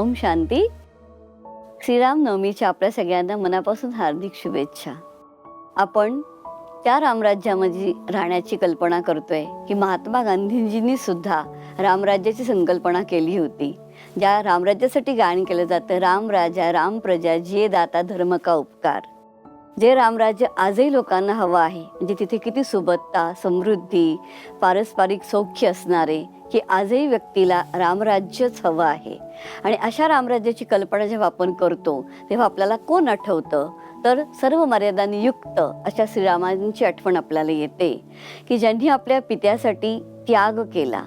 ओम शांती. श्रीराम नवमीच्या आपल्या सगळ्यांना मनापासून हार्दिक शुभेच्छा. आपण त्या रामराज्यामध्ये राहण्याची कल्पना करतोय की महात्मा गांधीजींनी सुद्धा रामराज्याची संकल्पना केली होती. ज्या रामराज्यासाठी गायन केलं जातं राम राजा राम प्रजा जे दाता धर्म का उपकार. जे रामराज्य आजही लोकांना हवं आहे म्हणजे तिथे किती सुबत्ता समृद्धी पारस्परिक सौख्य असणारे की आजही व्यक्तीला रामराज्यच हवं आहे. आणि अशा रामराज्याची कल्पना जेव्हा आपण करतो तेव्हा आपल्याला कोण आठवतं? तर सर्व मर्यादांनी युक्त अशा श्रीरामांची आठवण आपल्याला येते की ज्यांनी आपल्या पित्यासाठी त्याग केला.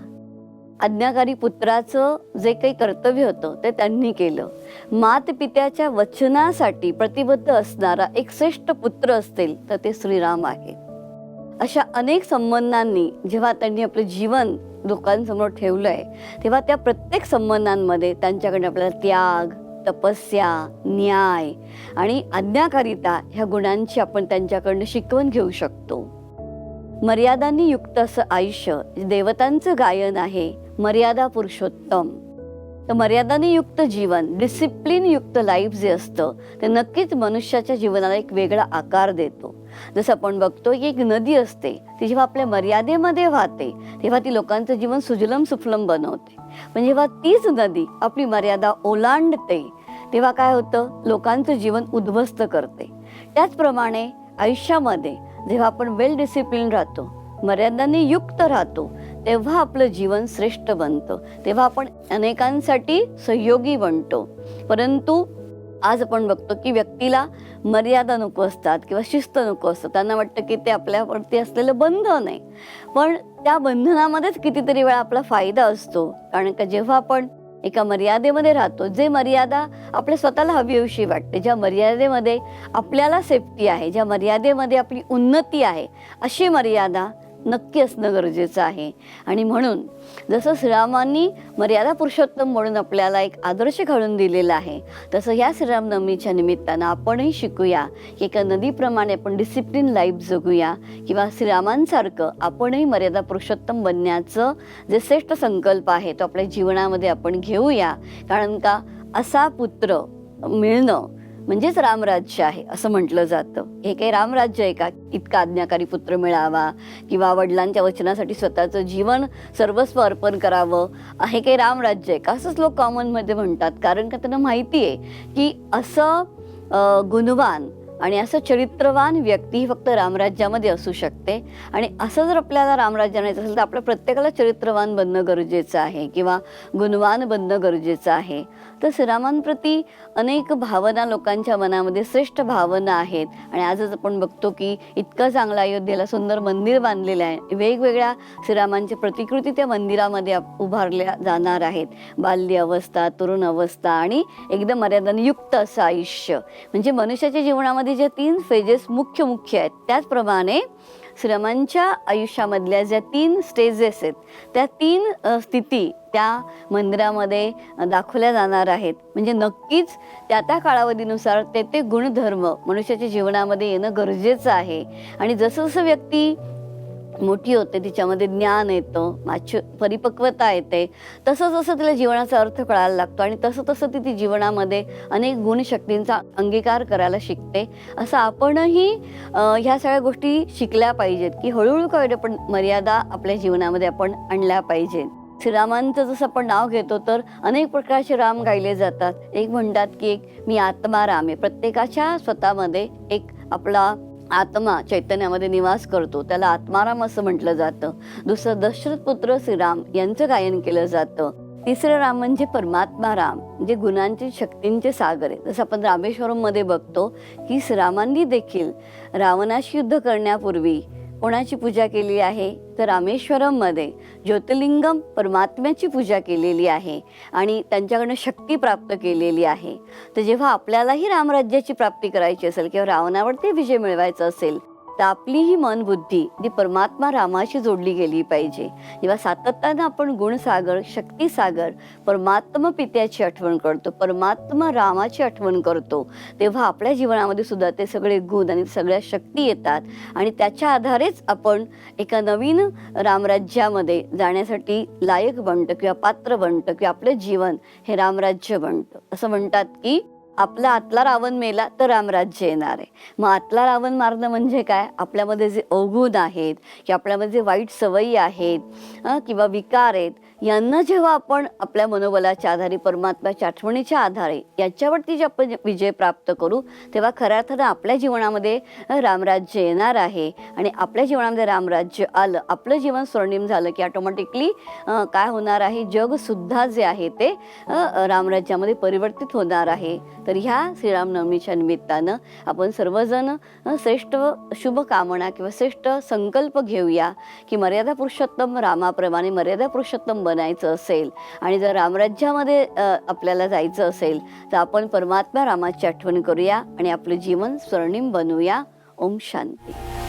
आज्ञाकारी पुत्राचं जे काही कर्तव्य होतं ते त्यांनी केलं. मात पित्याच्या वचनासाठी प्रतिबद्ध असणारा एक श्रेष्ठ पुत्र असतील तर ते श्रीराम आहे अशा अनेक संबंधांनी जेव्हा त्यांनी आपलं जीवन लोकांसमोर ठेवलं आहे तेव्हा त्या प्रत्येक संबंधांमध्ये त्यांच्याकडे आपल्याला त्याग तपस्या न्याय आणि आज्ञाकारिता ह्या गुणांची आपण त्यांच्याकडनं शिकवण घेऊ शकतो. मर्यादांनी युक्त असं आयुष्य देवतांचं गायन आहे मर्यादा पुरुषोत्तम. तर मर्यादाने युक्त जीवन डिसिप्लिन युक्त लाईफ जे असतं ते नक्कीच मनुष्याच्या जीवनाला एक वेगळा आकार देतो. जसं आपण बघतो की एक नदी असते. ती जेव्हा आपल्या मर्यादेमध्ये वाहते तेव्हा ती लोकांचं जीवन सुजलम सुफलम बनवते. पण जेव्हा तीच नदी आपली मर्यादा ओलांडते तेव्हा काय होतं? लोकांचं जीवन उद्ध्वस्त करते. त्याचप्रमाणे आयुष्यामध्ये जेव्हा आपण वेल डिसिप्लिन राहतो मर्यादांनी युक्त राहतो तेव्हा आपलं जीवन श्रेष्ठ बनतं. तेव्हा आपण अनेकांसाठी सहयोगी बनतो. परंतु आज आपण बघतो की व्यक्तीला मर्यादा नको असतात किंवा शिस्त नको असतं त्यांना वाटतं की ते आपल्यावरती असलेलं बंधन आहे. पण त्या बंधनामध्येच कितीतरी वेळा आपला फायदा असतो. कारण का जेव्हा आपण एका मर्यादेमध्ये राहतो जे मर्यादा आपल्या स्वतःला हवीविषयी वाटते ज्या मर्यादेमध्ये आपल्याला सेफ्टी आहे ज्या मर्यादेमध्ये आपली उन्नती आहे अशी मर्यादा नक्की असणं गरजेचं आहे. आणि म्हणून जसं श्रीरामांनी मर्यादा पुरुषोत्तम म्हणून आपल्याला एक आदर्श घालून दिलेला आहे तसं ह्या श्रीरामनवमीच्या निमित्तानं आपणही शिकूया की एका नदीप्रमाणे आपण डिसिप्लिन लाईफ जगूया किंवा श्रीरामांसारखं आपणही मर्यादा पुरुषोत्तम बनण्याचं जे श्रेष्ठ संकल्प आहे तो आपल्या जीवनामध्ये आपण घेऊया. कारण का असा पुत्र मिळणं म्हणजेच रामराज्य आहे असं म्हटलं जातं. हे काही रामराज्य आहे का? इतका आज्ञाकारी पुत्र मिळावा किंवा वडिलांच्या वचनासाठी स्वतःचं जीवन सर्वस्व अर्पण करावं हे काही रामराज्य आहे का? असंच लोक कॉमनमध्ये म्हणतात. कारण का त्यांना माहिती आहे की असं गुणवान आणि असं चरित्रवान व्यक्ती ही फक्त रामराज्यामध्ये असू शकते. आणि असं जर आपल्याला रामराज्य आणायचं असेल तर आपल्या प्रत्येकाला चरित्रवान बनणं गरजेचं आहे किंवा गुणवान बनणं गरजेचं आहे. तर श्रीरामांप्रती अनेक भावना लोकांच्या मनामध्ये श्रेष्ठ भावना आहेत. आणि आजच आपण बघतो की इतकं चांगलं अयोध्येला सुंदर मंदिर बांधलेलं आहे. वेगवेगळ्या श्रीरामांच्या प्रतिकृती त्या मंदिरामध्ये उभारल्या जाणार आहेत. बाल्य अवस्था तरुण अवस्था आणि एकदम मर्यादाने युक्त असं आयुष्य. म्हणजे मनुष्याच्या जीवनामध्ये जे तीन फेजेस मुख्य मुख्य आहेत त्याचप्रमाणे श्रमांच्या आयुष्यामधल्या ज्या तीन स्टेजेस आहेत त्या तीन स्थिती त्या मंदिरामध्ये दाखवल्या जाणार आहेत. म्हणजे नक्कीच त्या त्या कालावधीनुसार ते ते गुणधर्म मनुष्याच्या जीवनामध्ये येणं गरजेचं आहे. आणि जसं जसं व्यक्ती मोठी होते तिच्यामध्ये ज्ञान येतं माच्य परिपक्वता येते. तसं जसं तिला जीवनाचा अर्थ कळायला लागतो आणि तसं तसं ती ती जीवनामध्ये अनेक गुणशक्तींचा अंगीकार करायला शिकते. असं आपणही ह्या सगळ्या गोष्टी शिकल्या पाहिजेत की हळूहळू कळते पण मर्यादा आपल्या जीवनामध्ये आपण आणल्या पाहिजेत. श्रीरामांचं जसं आपण नाव घेतो तर अनेक प्रकारचे राम गायले जातात. एक म्हणतात की एक मी आत्मा राम आहे. प्रत्येकाच्या स्वतःमध्ये एक आपला आत्मा चैतन्यामध्ये निवास करतो. त्याला आत्माराम असं म्हटलं जातं. दुसरं दशरथ पुत्र श्रीराम यांचं गायन केलं जातं. तिसरं राम म्हणजे परमात्मा राम जे गुणांचे शक्तींचे सागर आहे. जसं आपण रामेश्वरममध्ये बघतो की श्रीरामांनी देखील रावणाशी युद्ध करण्यापूर्वी कोणाची पूजा केली आहे? तर रामेश्वरममध्ये ज्योतिर्लिंगम परमात्म्याची पूजा केलेली आहे आणि त्यांच्याकडनं शक्ती प्राप्त केलेली आहे. तर जेव्हा आपल्यालाही रामराज्याची प्राप्ती करायची असेल किंवा रावणावरती विजय मिळवायचा असेल तर आपली ही मन बुद्धी ती परमात्मा रामाशी जोडली गेली पाहिजे. जेव्हा सातत्यानं आपण गुणसागर शक्तीसागर परमात्मा पित्याची आठवण करतो परमात्मा रामाची आठवण करतो तेव्हा आपल्या जीवनामध्ये सुद्धा ते सगळे गुण आणि सगळ्या शक्ती येतात. आणि त्याच्या आधारेच आपण एका नवीन रामराज्यामध्ये जाण्यासाठी लायक बनतं किंवा पात्र बनतं किंवा आपलं जीवन हे रामराज्य बनतं. असं म्हणतात की आपला आतला रावण मेला तर रामराज्य येणार. आहे मग आतला रावण मारणं म्हणजे काय? आपल्यामध्ये जे अवगुण आहेत की आपल्यामध्ये जे वाईट सवयी आहेत किंवा विकार आहेत यांना जेव्हा आपण आपल्या मनोबलाच्या आधारे परमात्म्याच्या आठवणीच्या आधारे याच्यावरती जे आपण विजय प्राप्त करू तेव्हा खऱ्या अर्थानं आपल्या जीवनामध्ये रामराज्य येणार आहे. आणि आपल्या जीवनामध्ये रामराज्य आलं आपलं जीवन स्वर्णिम झालं की ऑटोमॅटिकली काय होणार आहे? जगसुद्धा जे आहे ते रामराज्यामध्ये परिवर्तित होणार आहे. तर ह्या श्रीरामनवमीच्या निमित्तानं आपण सर्वजण श्रेष्ठ शुभकामना किंवा श्रेष्ठ संकल्प घेऊया की मर्यादा पुरुषोत्तम रामाप्रमाणे मर्यादा पुरुषोत्तम बनायचं असेल आणि जर रामराज्यामध्ये आपल्याला जायचं असेल तर आपण परमात्मा रामाची आठवण करूया आणि आपलं जीवन स्वर्णिम बनवूया ओम शांती.